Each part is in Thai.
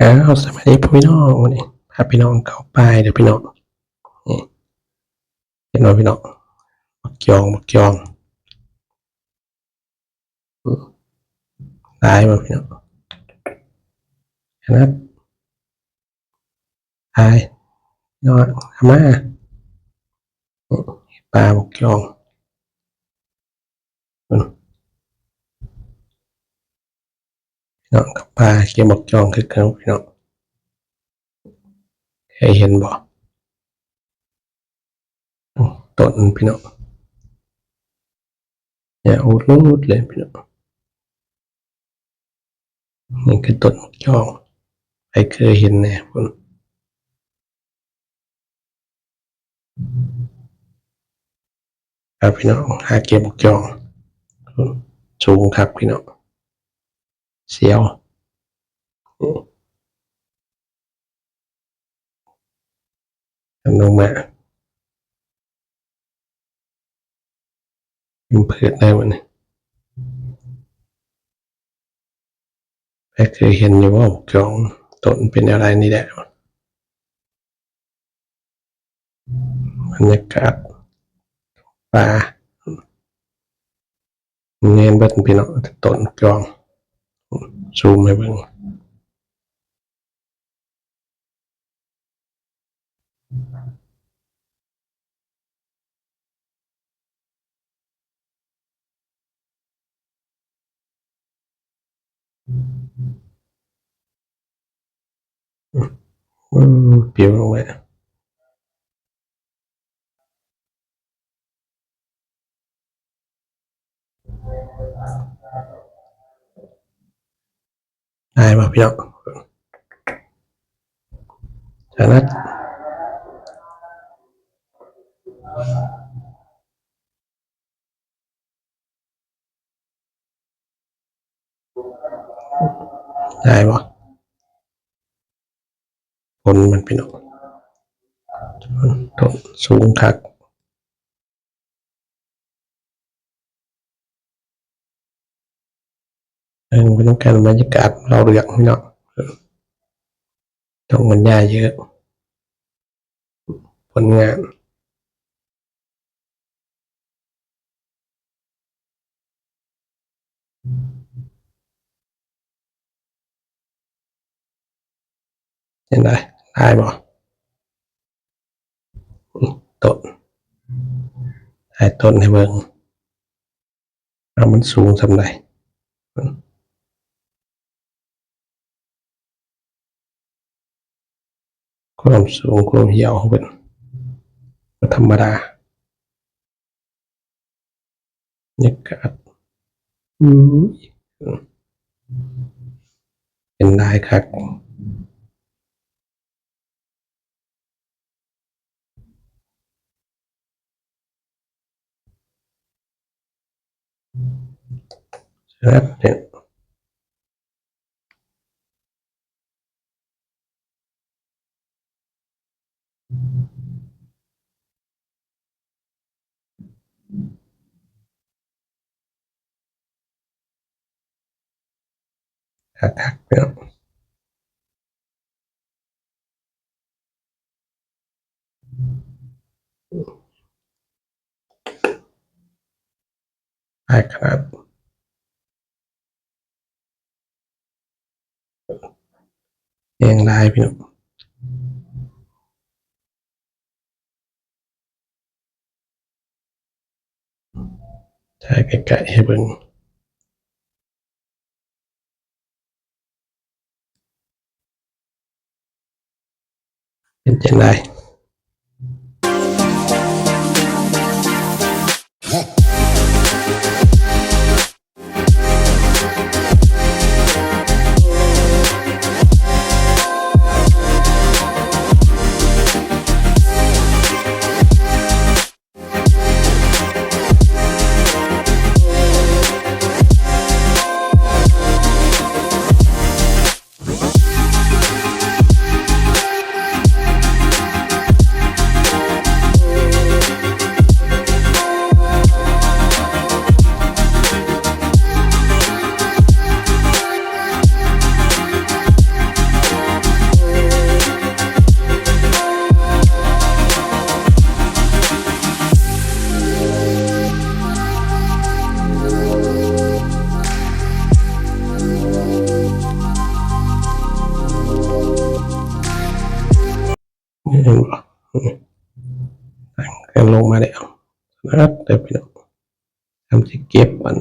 อ้าวสวัสดีพี่น้องวันนี้พาพี่น้องเข้าไปเดี๋ยวพี่น้องนี่เห็นไหมพี่น้องบักยองบักยองอืมได้มาพี่น้องเห็นไหมได้พี่น้องทำมาอืมปลาบักยองอืมพี่ น้องกับปลาเกี่ยวบักยองคือกันพี่น้องเคยเห็นบ่อืมต้นพี่น้องอย่าอุดลุดเลยพี่น้องนี่คือต้นบักยองใครเคยเห็นแน่พุ่นครับพี่น้องหาเก็บบกยอง สูงครับพี่น้อง เสียวอืมอันลงมาเป็นพืชได้หมดเลยใครเคยเห็นอยู่ว่าบักยองต้นเป็นอะไรนี่แหละบรรยากาศป่าเน้นบิ้ลพี่น้องต้นจอง ซูมให้เบิ่งอืมเปรียวลงไป ได้ป่ะพี่น้องจากนั้นได้ป่ะผลมันพี่น้องต้นสูงคัก เออเป็นต้องการบรรยากาศเราเรืองพี่น้องเออต้องบรรยายเยอะ ผลงานเห็นได้ได้บ่ต้นได้ต้นให้เบิ่งเอามันสูงสำไรอื ความสูงความเหี่ยวของเป็นบ่ธรรมดาบรรยากาศอืเป็นได้ครับครับเนี่ย คักๆเนี่ยได้ครับเองได้พี่น้องใช้ไก่ๆให้เบิ่ง เป็ ลงมาแล้วนะครับเดี๋ยวพี่น้องทำจะเก็บมัน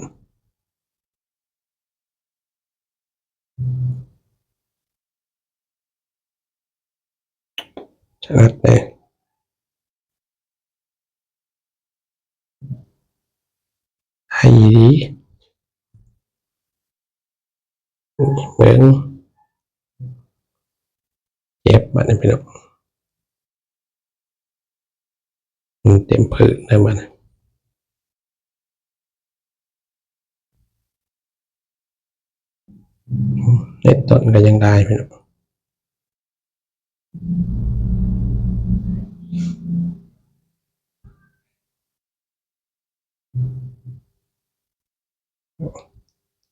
ชนะเลยไอ้ดีเหมือนเจ็บมันเป็นอง มันเต็มผืนเลยมันเล็ดต้นก็ยังได้พี่น้อง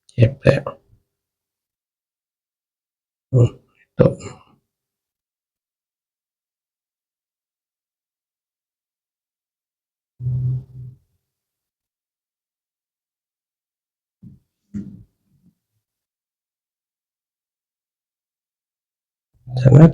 เจ็บแล้วอืมต้น ชนะ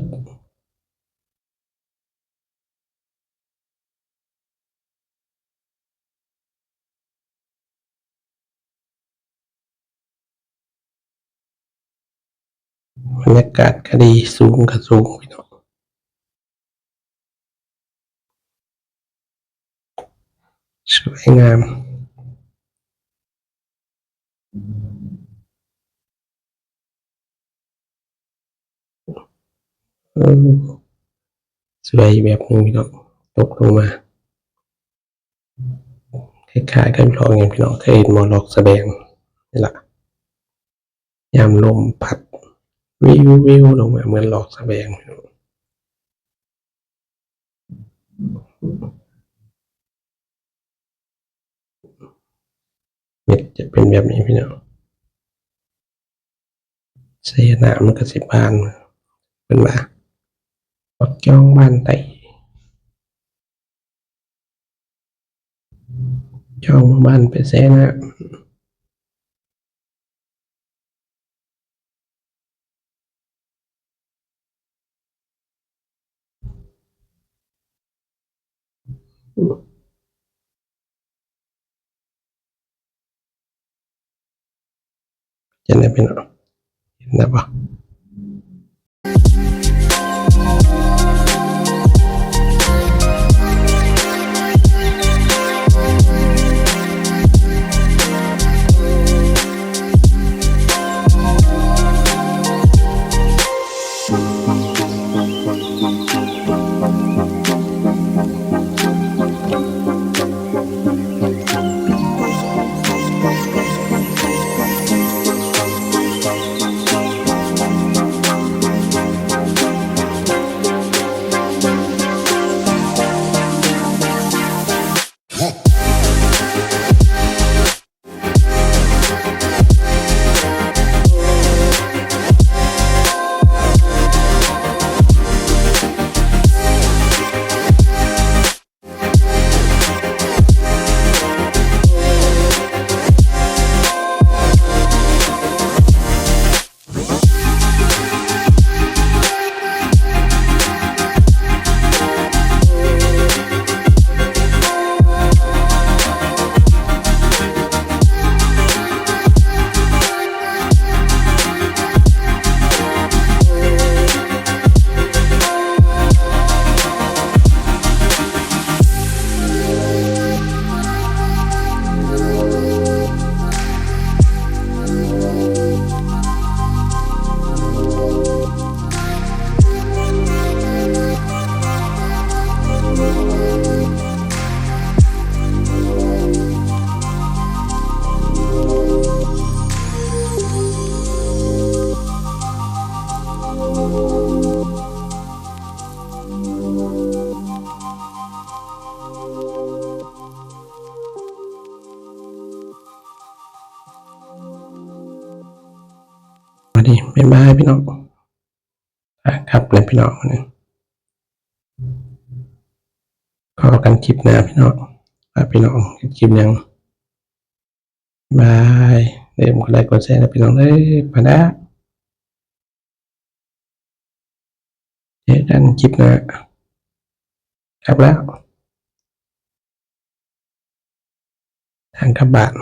บรรยากาศก็ดีสูงก็สูงพี่น้องสวยงาม เออ สวยแบบนึงพี่น้องตกลงมาคล้ายๆกันลองอย่างพี่น้องเคยเห็นหมอลอกแสดงนี่แหละยามลมพัดวิววิวลงมาเหมือนหลอกแสดงพี่น้องเม็ดจะเป็นแบบนี้พี่น้องเสียหนามันก็สิบานเป็นว่าปักจ้องบ้านไตจ้องมา บ้านไปแซ่นะจะได้ ด้ปะมาดิบ๊ายบายพี่น้องอะครับเลยพี่น้องวันนี้ขอกันคลิปหน้าพี่น้องพี่น้องคลิปยังบายเดี๋ยวผมก็ได้กดแชร์นะพี่น้องเลยไปนะเจอกันคลิปหน้าครับแล้ว ทางกลับบาน